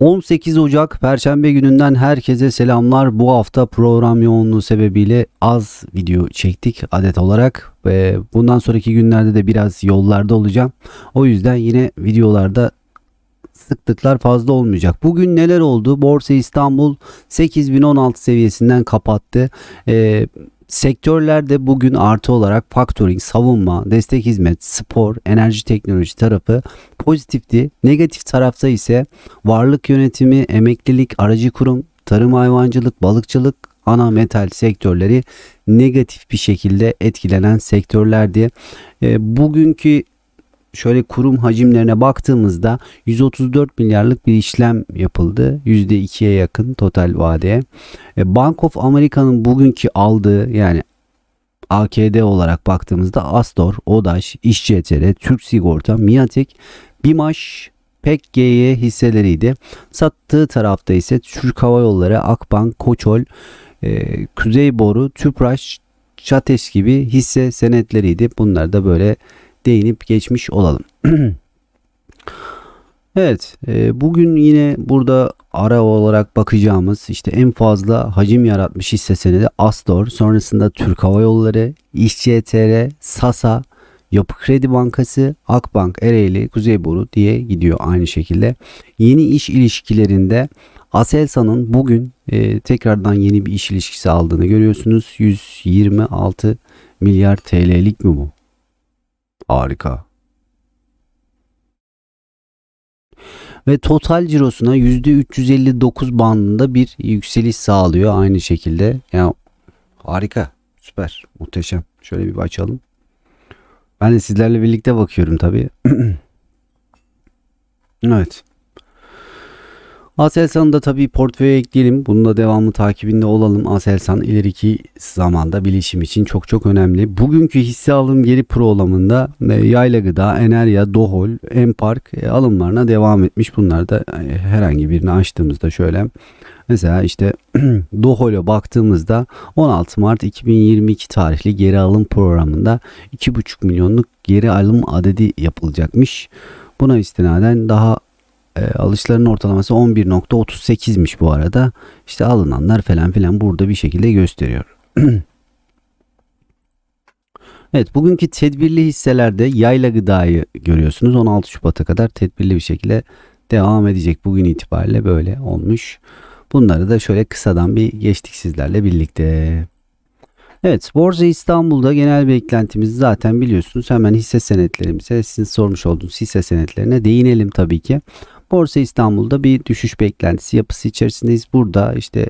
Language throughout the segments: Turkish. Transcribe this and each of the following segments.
18 Ocak Perşembe gününden herkese selamlar. Bu hafta program yoğunluğu sebebiyle az video çektik adet olarak ve bundan sonraki günlerde de biraz yollarda olacağım. O yüzden yine videolarda sıklıklar fazla olmayacak. Bugün neler oldu? Borsa İstanbul 8016 seviyesinden kapattı. Ee, sektörlerde bugün artı olarak factoring, savunma, destek hizmet, spor, enerji teknoloji tarafı pozitifti. Negatif tarafta ise varlık yönetimi, emeklilik, aracı kurum, tarım hayvancılık, balıkçılık, ana metal sektörleri negatif bir şekilde etkilenen sektörlerdi. E, bugünkü şöyle kurum hacimlerine baktığımızda 134 milyarlık bir işlem yapıldı. %2'ye yakın total vadeye. E, Bank of America'nın bugünkü aldığı yani AKD olarak baktığımızda Astor, Odaş, İşçi ETR, Türk Sigorta, Miatek, Bimaş, PEKGY hisseleriydi. Sattığı tarafta ise Türk Hava Yolları, Akbank, Koçol, e, Kuzey Boru, Tüpraş, Çateş gibi hisse senetleriydi. Bunlar da böyle değinip geçmiş olalım. evet e, bugün yine burada ara olarak bakacağımız işte en fazla hacim yaratmış hisse senedi Astor sonrasında Türk Hava Yolları, İşçi ETR, Sasa, Yapı Kredi Bankası, Akbank, Ereğli, Kuzeyboru diye gidiyor aynı şekilde. Yeni iş ilişkilerinde Aselsan'ın bugün e, tekrardan yeni bir iş ilişkisi aldığını görüyorsunuz. 126 milyar TL'lik mi bu? Harika. Ve total cirosuna %359 bandında bir yükseliş sağlıyor aynı şekilde. Yani harika, süper, muhteşem. Şöyle bir açalım. Ben de sizlerle birlikte bakıyorum tabii. evet. Aselsan'ı da tabii portföye ekleyelim. Bunun da devamlı takibinde olalım. Aselsan ileriki zamanda bilişim için çok çok önemli. Bugünkü hisse alım geri programında e, Yayla Gıda, Enerya, Dohol, Empark e, alımlarına devam etmiş. Bunlar da e, herhangi birini açtığımızda şöyle Mesela işte Dohol'e baktığımızda 16 Mart 2022 tarihli geri alım programında 2,5 milyonluk geri alım adedi yapılacakmış. Buna istinaden daha e, alışların ortalaması 11.38'miş bu arada. İşte alınanlar falan filan burada bir şekilde gösteriyor. evet bugünkü tedbirli hisselerde yayla gıdayı görüyorsunuz. 16 Şubat'a kadar tedbirli bir şekilde devam edecek. Bugün itibariyle böyle olmuş. Bunları da şöyle kısadan bir geçtik sizlerle birlikte. Evet Borsa İstanbul'da genel beklentimizi zaten biliyorsunuz. Hemen hisse senetlerimize sizin sormuş olduğunuz hisse senetlerine değinelim tabii ki. Borsa İstanbul'da bir düşüş beklentisi yapısı içerisindeyiz. Burada işte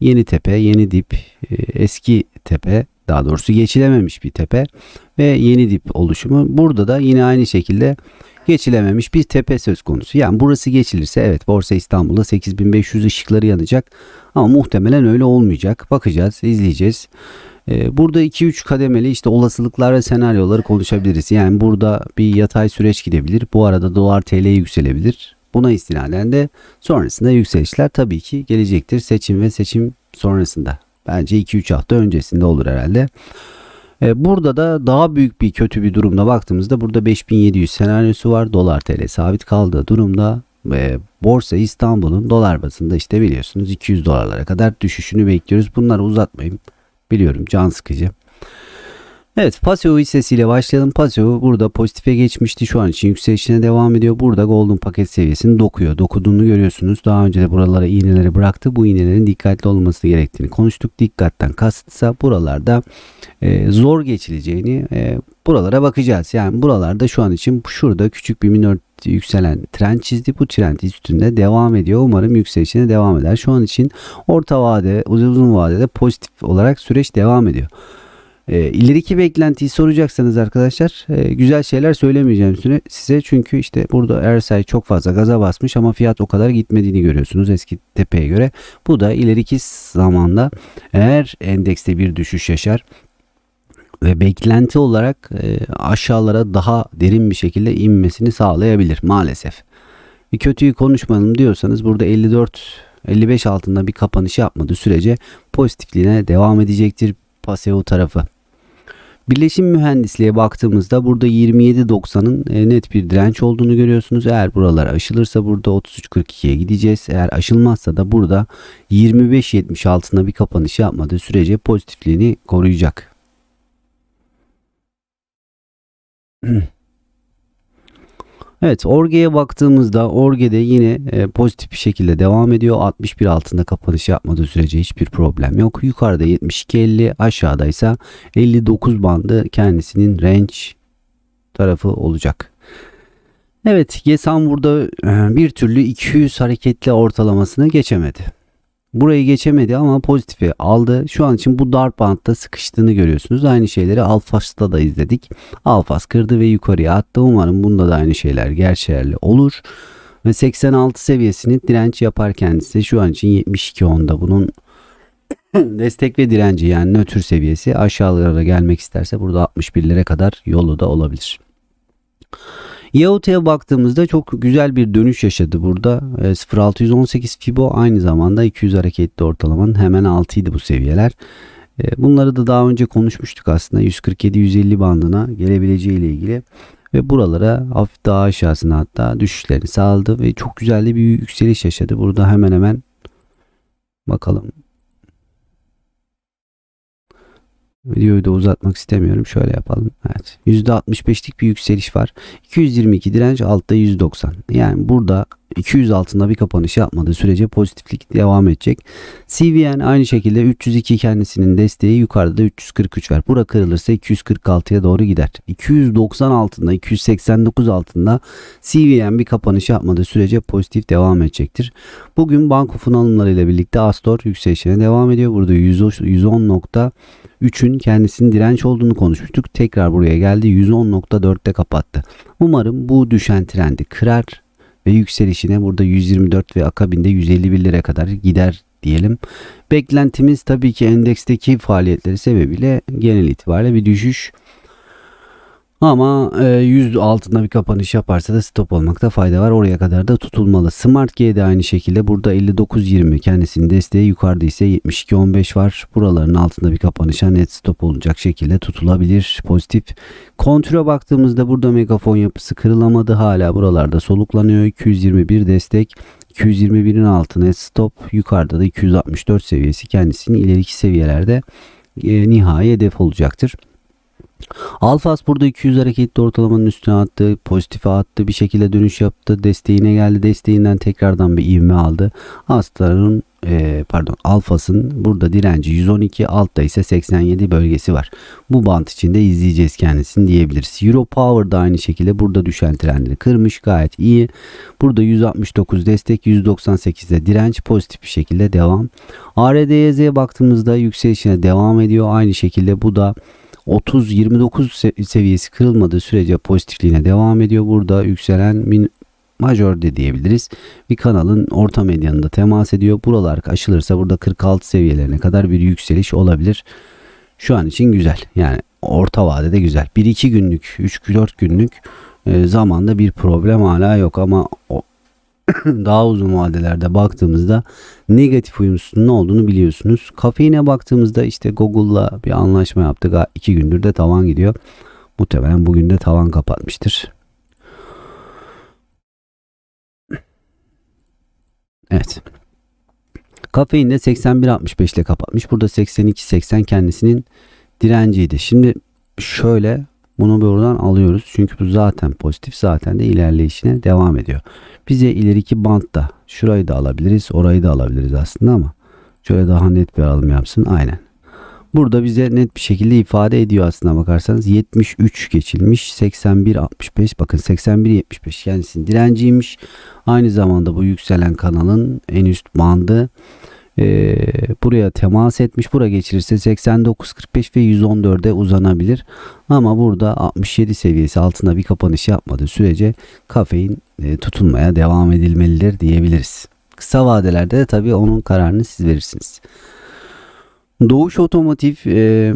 yeni tepe, yeni dip, e, eski tepe daha doğrusu geçilememiş bir tepe ve yeni dip oluşumu. Burada da yine aynı şekilde geçilememiş bir tepe söz konusu. Yani burası geçilirse evet Borsa İstanbul'da 8500 ışıkları yanacak ama muhtemelen öyle olmayacak. Bakacağız, izleyeceğiz. Ee, burada 2-3 kademeli işte olasılıklar ve senaryoları konuşabiliriz. Yani burada bir yatay süreç gidebilir. Bu arada dolar TL yükselebilir. Buna istinaden de sonrasında yükselişler tabii ki gelecektir. Seçim ve seçim sonrasında. Bence 2-3 hafta öncesinde olur herhalde. Ee, burada da daha büyük bir kötü bir durumda baktığımızda burada 5700 senaryosu var. Dolar TL sabit kaldığı durumda ve Borsa İstanbul'un dolar bazında işte biliyorsunuz 200 dolarlara kadar düşüşünü bekliyoruz. Bunları uzatmayayım. Biliyorum can sıkıcı. Evet Paseo hissesiyle başlayalım. Paseo burada pozitife geçmişti. Şu an için yükselişine devam ediyor. Burada Golden paket seviyesini dokuyor. Dokuduğunu görüyorsunuz. Daha önce de buralara iğneleri bıraktı. Bu iğnelerin dikkatli olması gerektiğini konuştuk. Dikkatten kastsa buralarda e, zor geçileceğini e, buralara bakacağız. Yani buralarda şu an için şurada küçük bir minor yükselen trend çizdi. Bu trend üstünde devam ediyor. Umarım yükselişine devam eder. Şu an için orta vade, uzun vadede pozitif olarak süreç devam ediyor. E, ileriki beklentiyi soracaksanız arkadaşlar e, güzel şeyler söylemeyeceğim size. Çünkü işte burada Ersay çok fazla gaza basmış ama fiyat o kadar gitmediğini görüyorsunuz eski tepeye göre. Bu da ileriki zamanda eğer endekste bir düşüş yaşar ve beklenti olarak e, aşağılara daha derin bir şekilde inmesini sağlayabilir maalesef. Bir kötüyü konuşmayalım diyorsanız burada 54 55 altında bir kapanış yapmadığı sürece pozitifliğine devam edecektir Paseo tarafı. Birleşim mühendisliğe baktığımızda burada 27.90'ın e, net bir direnç olduğunu görüyorsunuz. Eğer buralar aşılırsa burada 33.42'ye gideceğiz. Eğer aşılmazsa da burada 25.70 altında bir kapanış yapmadığı sürece pozitifliğini koruyacak. Evet Orge'ye baktığımızda Orge'de yine e, pozitif bir şekilde devam ediyor. 61 altında kapanış yapmadığı sürece hiçbir problem yok. Yukarıda 72.50 aşağıda ise 59 bandı kendisinin range tarafı olacak. Evet Gesan burada e, bir türlü 200 hareketli ortalamasını geçemedi. Burayı geçemedi ama pozitifi aldı. Şu an için bu dar bantta sıkıştığını görüyorsunuz. Aynı şeyleri Alfas'ta da izledik. Alfas kırdı ve yukarıya attı. Umarım bunda da aynı şeyler geçerli olur. Ve 86 seviyesini direnç yapar kendisi. Şu an için 72 onda bunun destek ve direnci yani nötr seviyesi aşağılara gelmek isterse burada 61'lere kadar yolu da olabilir. Yahute'ye baktığımızda çok güzel bir dönüş yaşadı burada. 0618 e, Fibo aynı zamanda 200 hareketli ortalamanın hemen altıydı bu seviyeler. E, bunları da daha önce konuşmuştuk aslında 147-150 bandına gelebileceği ile ilgili ve buralara hafif daha aşağısına hatta düşüşlerini sağladı ve çok güzel de bir yükseliş yaşadı. Burada hemen hemen bakalım Videoyu da uzatmak istemiyorum. Şöyle yapalım. Evet. %65'lik bir yükseliş var. 222 direnç altta 190. Yani burada 200 altında bir kapanış yapmadığı sürece pozitiflik devam edecek. CVN aynı şekilde 302 kendisinin desteği yukarıda da 343 var. Bura kırılırsa 246'ya doğru gider. 290 altında 289 altında CVN bir kapanış yapmadığı sürece pozitif devam edecektir. Bugün banko fon alımlarıyla birlikte Astor yükselişine devam ediyor. Burada 110.3'ün kendisinin direnç olduğunu konuşmuştuk. Tekrar buraya geldi 110.4'te kapattı. Umarım bu düşen trendi kırar ve yükselişine burada 124 ve akabinde 151 lira kadar gider diyelim. Beklentimiz tabii ki endeksteki faaliyetleri sebebiyle genel itibariyle bir düşüş ama e, 100 altında bir kapanış yaparsa da stop olmakta fayda var. Oraya kadar da tutulmalı. Smart G de aynı şekilde burada 59.20 kendisinin desteği yukarıda ise 72.15 var. Buraların altında bir kapanışa net stop olacak şekilde tutulabilir. Pozitif. Kontüre baktığımızda burada megafon yapısı kırılamadı. Hala buralarda soluklanıyor. 221 destek. 221'in altı net stop. Yukarıda da 264 seviyesi kendisinin ileriki seviyelerde e, nihai hedef olacaktır. Alfas burada 200 hareketli ortalamanın üstüne attı. Pozitife attı. Bir şekilde dönüş yaptı. Desteğine geldi. Desteğinden tekrardan bir ivme aldı. Astar'ın e, pardon Alfas'ın burada direnci 112 altta ise 87 bölgesi var. Bu bant içinde izleyeceğiz kendisini diyebiliriz. Euro Power da aynı şekilde burada düşen trendini kırmış gayet iyi. Burada 169 destek 198'de direnç pozitif bir şekilde devam. ARDYZ'ye baktığımızda yükselişine devam ediyor. Aynı şekilde bu da 30-29 seviyesi kırılmadığı sürece pozitifliğine devam ediyor. Burada yükselen min majör de diyebiliriz. Bir kanalın orta medyanında temas ediyor. Buralar aşılırsa burada 46 seviyelerine kadar bir yükseliş olabilir. Şu an için güzel. Yani orta vadede güzel. 1-2 günlük, 3-4 günlük e, zamanda bir problem hala yok ama daha uzun vadelerde baktığımızda negatif uyumsuzluğun ne olduğunu biliyorsunuz. Kafeine baktığımızda işte Google'la bir anlaşma yaptık. iki gündür de tavan gidiyor. Muhtemelen bugün de tavan kapatmıştır. Evet. Kafein de 81.65 ile kapatmış. Burada 82.80 kendisinin direnciydi. Şimdi şöyle bunu buradan alıyoruz. Çünkü bu zaten pozitif. Zaten de ilerleyişine devam ediyor. Bize ileriki bantta şurayı da alabiliriz. Orayı da alabiliriz aslında ama şöyle daha net bir alım yapsın. Aynen. Burada bize net bir şekilde ifade ediyor aslında bakarsanız 73 geçilmiş 81 65 bakın 81 75 kendisinin direnciymiş aynı zamanda bu yükselen kanalın en üst bandı e, buraya temas etmiş. Bura geçirirse 89-45 ve 114'e uzanabilir. Ama burada 67 seviyesi altında bir kapanış yapmadığı sürece kafein e, tutulmaya devam edilmelidir diyebiliriz. Kısa vadelerde de tabii onun kararını siz verirsiniz. Doğuş Otomotiv e,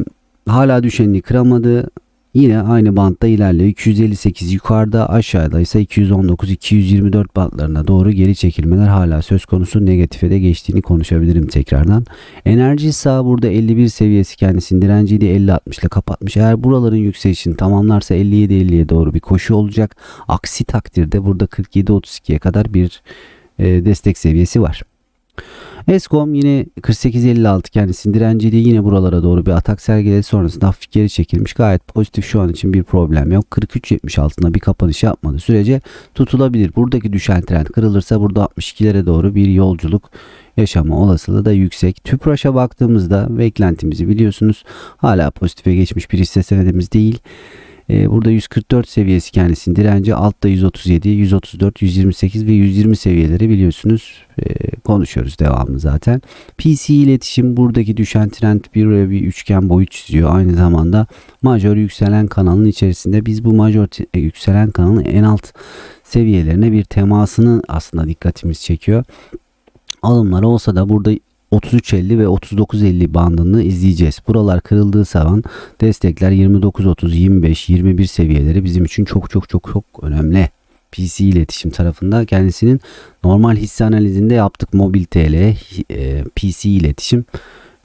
hala düşenini kıramadı. Yine aynı bantta ilerliyor. 258 yukarıda aşağıda ise 219 224 bantlarına doğru geri çekilmeler hala söz konusu negatife de geçtiğini konuşabilirim tekrardan. Enerji ise burada 51 seviyesi kendisinin direnciydi 50-60 ile kapatmış. Eğer buraların yükselişini tamamlarsa 57-50'ye doğru bir koşu olacak. Aksi takdirde burada 47-32'ye kadar bir e, destek seviyesi var. Eskom yine 48.56 kendisinin direnciydi. Yine buralara doğru bir atak sergiledi. Sonrasında hafif geri çekilmiş. Gayet pozitif şu an için bir problem yok. 43.70 altında bir kapanış yapmadığı sürece tutulabilir. Buradaki düşen trend kırılırsa burada 62'lere doğru bir yolculuk yaşama olasılığı da yüksek. Tüpraş'a baktığımızda beklentimizi biliyorsunuz. Hala pozitife geçmiş bir hisse senedimiz değil. Ee, burada 144 seviyesi kendisinin direnci altta 137, 134, 128 ve 120 seviyeleri biliyorsunuz ee, konuşuyoruz devamlı zaten. PC iletişim buradaki düşen trend bir bir üçgen boyut çiziyor. Aynı zamanda majör yükselen kanalın içerisinde biz bu majör e, yükselen kanalın en alt seviyelerine bir temasını aslında dikkatimiz çekiyor. Alımları olsa da burada 33.50 ve 39.50 bandını izleyeceğiz. Buralar kırıldığı zaman destekler 29.30, 25, 21 seviyeleri bizim için çok çok çok çok önemli. PC iletişim tarafında kendisinin normal hisse analizinde yaptık mobil TL, e, PC iletişim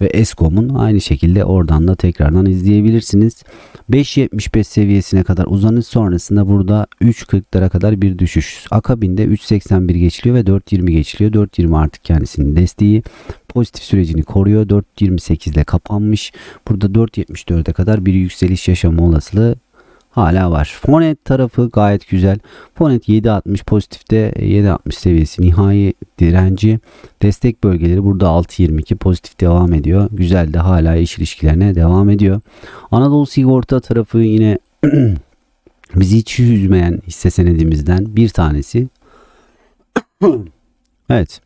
ve Eskom'un aynı şekilde oradan da tekrardan izleyebilirsiniz. 5.75 seviyesine kadar uzanış sonrasında burada 3.40'lara kadar bir düşüş. Akabinde 3.81 geçiliyor ve 4.20 geçiliyor. 4.20 artık kendisinin desteği pozitif sürecini koruyor. 4.28 ile kapanmış. Burada 4.74'e kadar bir yükseliş yaşama olasılığı hala var. Fonet tarafı gayet güzel. Fonet 7.60 pozitifte 7.60 seviyesi nihai direnci. Destek bölgeleri burada 6.22 pozitif devam ediyor. Güzel de hala iş ilişkilerine devam ediyor. Anadolu Sigorta tarafı yine bizi hiç üzmeyen hisse senedimizden bir tanesi. evet.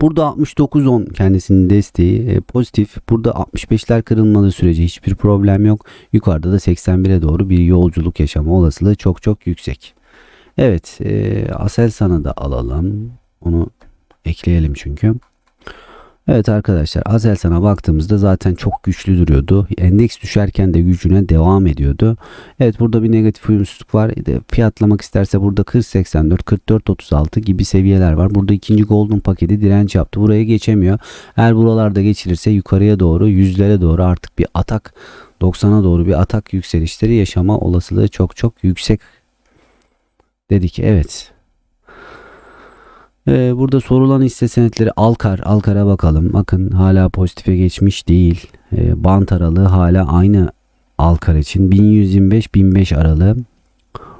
Burada 69.10 kendisinin desteği e, pozitif. Burada 65'ler kırılmadığı sürece hiçbir problem yok. Yukarıda da 81'e doğru bir yolculuk yaşama olasılığı çok çok yüksek. Evet e, Aselsan'ı da alalım. Onu ekleyelim çünkü. Evet arkadaşlar Aselsan'a baktığımızda zaten çok güçlü duruyordu. Endeks düşerken de gücüne devam ediyordu. Evet burada bir negatif uyumsuzluk var. Fiyatlamak isterse burada 40.84, 44.36 gibi seviyeler var. Burada ikinci golden paketi direnç yaptı. Buraya geçemiyor. Eğer buralarda geçilirse yukarıya doğru yüzlere doğru artık bir atak 90'a doğru bir atak yükselişleri yaşama olasılığı çok çok yüksek dedik. Evet ee, burada sorulan hisse senetleri Alkar. Alkar'a bakalım. Bakın hala pozitife geçmiş değil. Ee, bant aralığı hala aynı Alkar için. 1125-1005 aralığı.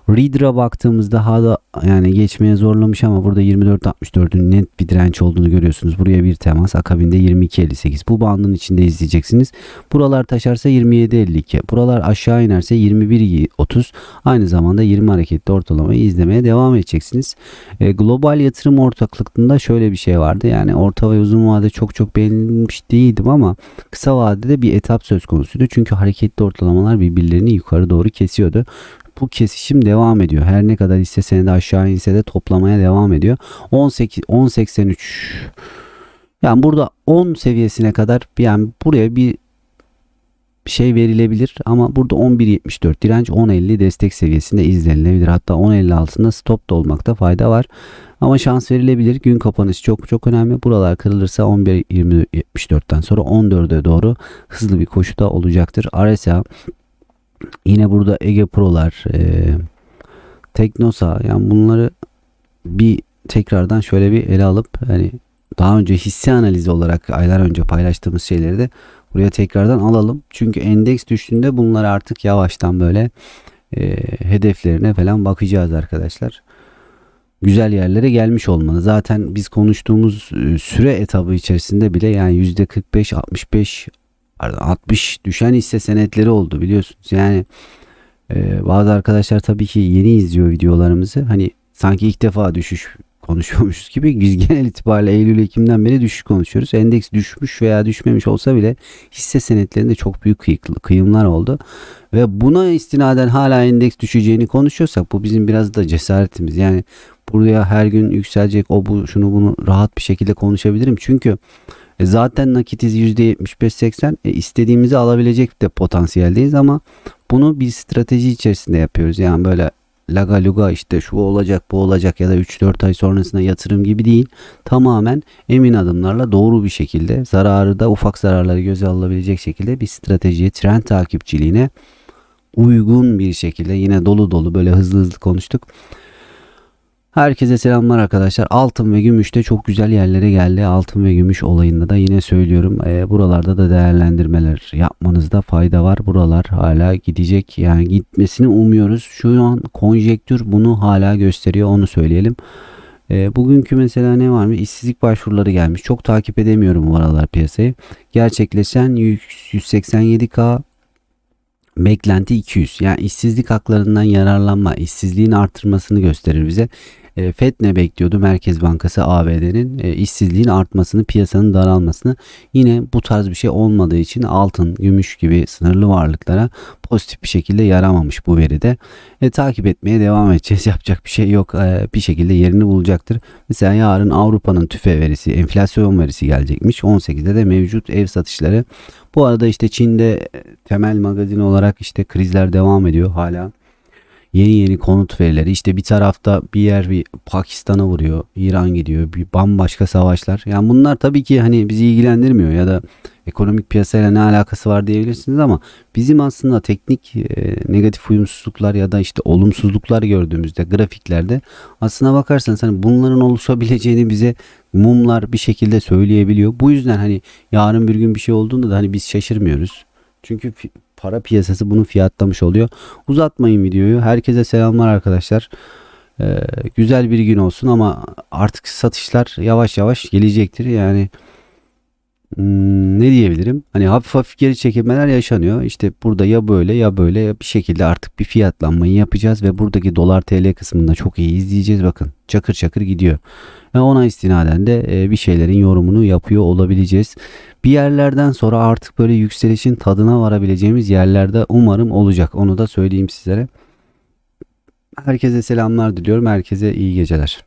Reader'a baktığımızda hala yani geçmeye zorlamış ama burada 24.64'ün net bir direnç olduğunu görüyorsunuz. Buraya bir temas akabinde 22.58. Bu bandın içinde izleyeceksiniz. Buralar taşarsa 27.52. Buralar aşağı inerse 21.30. Aynı zamanda 20 hareketli ortalamayı izlemeye devam edeceksiniz. E, global yatırım ortaklıkında şöyle bir şey vardı. Yani orta ve uzun vade çok çok beğenilmiş değildim ama kısa vadede bir etap söz konusuydu. Çünkü hareketli ortalamalar birbirlerini yukarı doğru kesiyordu bu kesişim devam ediyor. Her ne kadar hisse senedi aşağı inse de toplamaya devam ediyor. 18 10.83 yani burada 10 seviyesine kadar yani buraya bir şey verilebilir ama burada 11.74 direnç 10.50 destek seviyesinde izlenilebilir. Hatta 10.50 altında stop da olmakta fayda var. Ama şans verilebilir. Gün kapanışı çok çok önemli. Buralar kırılırsa 11.74'ten sonra 14'e doğru hızlı bir koşuda olacaktır. RSA Yine burada Ege Pro'lar, e, Teknosa yani bunları bir tekrardan şöyle bir ele alıp hani daha önce hisse analizi olarak aylar önce paylaştığımız şeyleri de buraya tekrardan alalım. Çünkü endeks düştüğünde bunlar artık yavaştan böyle e, hedeflerine falan bakacağız arkadaşlar. Güzel yerlere gelmiş olmalı. Zaten biz konuştuğumuz e, süre etabı içerisinde bile yani %45, 65 60 düşen hisse senetleri oldu biliyorsunuz. Yani e, bazı arkadaşlar tabii ki yeni izliyor videolarımızı. Hani sanki ilk defa düşüş konuşuyormuşuz gibi biz genel itibariyle Eylül Ekim'den beri düşüş konuşuyoruz. Endeks düşmüş veya düşmemiş olsa bile hisse senetlerinde çok büyük kıyımlar oldu. Ve buna istinaden hala endeks düşeceğini konuşuyorsak bu bizim biraz da cesaretimiz. Yani buraya her gün yükselecek o bu şunu bunu rahat bir şekilde konuşabilirim. Çünkü e zaten nakitiz %75-80 e istediğimizi alabilecek de potansiyeldeyiz ama Bunu bir strateji içerisinde yapıyoruz. Yani böyle laga luga işte şu olacak bu olacak ya da 3-4 ay sonrasında yatırım gibi değil. Tamamen emin adımlarla doğru bir şekilde zararı da ufak zararları göze alınabilecek şekilde bir stratejiye, trend takipçiliğine uygun bir şekilde yine dolu dolu böyle hızlı hızlı konuştuk. Herkese selamlar arkadaşlar. Altın ve gümüş de çok güzel yerlere geldi. Altın ve gümüş olayında da yine söylüyorum. e, buralarda da değerlendirmeler yapmanızda fayda var. Buralar hala gidecek. Yani gitmesini umuyoruz. Şu an konjektür bunu hala gösteriyor. Onu söyleyelim. E, bugünkü mesela ne varmış? İşsizlik başvuruları gelmiş. Çok takip edemiyorum bu aralar piyasayı. Gerçekleşen 187K beklenti 200. Yani işsizlik haklarından yararlanma, işsizliğin artırmasını gösterir bize. E, FED ne bekliyordu? Merkez Bankası ABD'nin e, işsizliğin artmasını, piyasanın daralmasını. Yine bu tarz bir şey olmadığı için altın, gümüş gibi sınırlı varlıklara pozitif bir şekilde yaramamış bu veride. E, takip etmeye devam edeceğiz. Yapacak bir şey yok. E, bir şekilde yerini bulacaktır. Mesela yarın Avrupa'nın tüfe verisi, enflasyon verisi gelecekmiş. 18'de de mevcut ev satışları. Bu arada işte Çin'de temel magazin olarak işte krizler devam ediyor hala. Yeni yeni konut verileri işte bir tarafta bir yer bir Pakistan'a vuruyor, İran gidiyor, bir bambaşka savaşlar. Yani bunlar tabii ki hani bizi ilgilendirmiyor ya da ekonomik piyasayla ne alakası var diyebilirsiniz ama bizim aslında teknik e, negatif uyumsuzluklar ya da işte olumsuzluklar gördüğümüzde grafiklerde aslına bakarsanız hani bunların oluşabileceğini bize mumlar bir şekilde söyleyebiliyor. Bu yüzden hani yarın bir gün bir şey olduğunda da hani biz şaşırmıyoruz. Çünkü para piyasası bunu fiyatlamış oluyor. Uzatmayın videoyu. Herkese selamlar arkadaşlar. Ee, güzel bir gün olsun ama artık satışlar yavaş yavaş gelecektir. Yani hmm, ne diyebilirim? Hani hafif hafif geri çekilmeler yaşanıyor. İşte burada ya böyle ya böyle ya bir şekilde artık bir fiyatlanmayı yapacağız ve buradaki dolar TL kısmında çok iyi izleyeceğiz. Bakın çakır çakır gidiyor. Ve ona istinaden de e, bir şeylerin yorumunu yapıyor olabileceğiz. Bir yerlerden sonra artık böyle yükselişin tadına varabileceğimiz yerlerde umarım olacak. Onu da söyleyeyim sizlere. Herkese selamlar diliyorum. Herkese iyi geceler.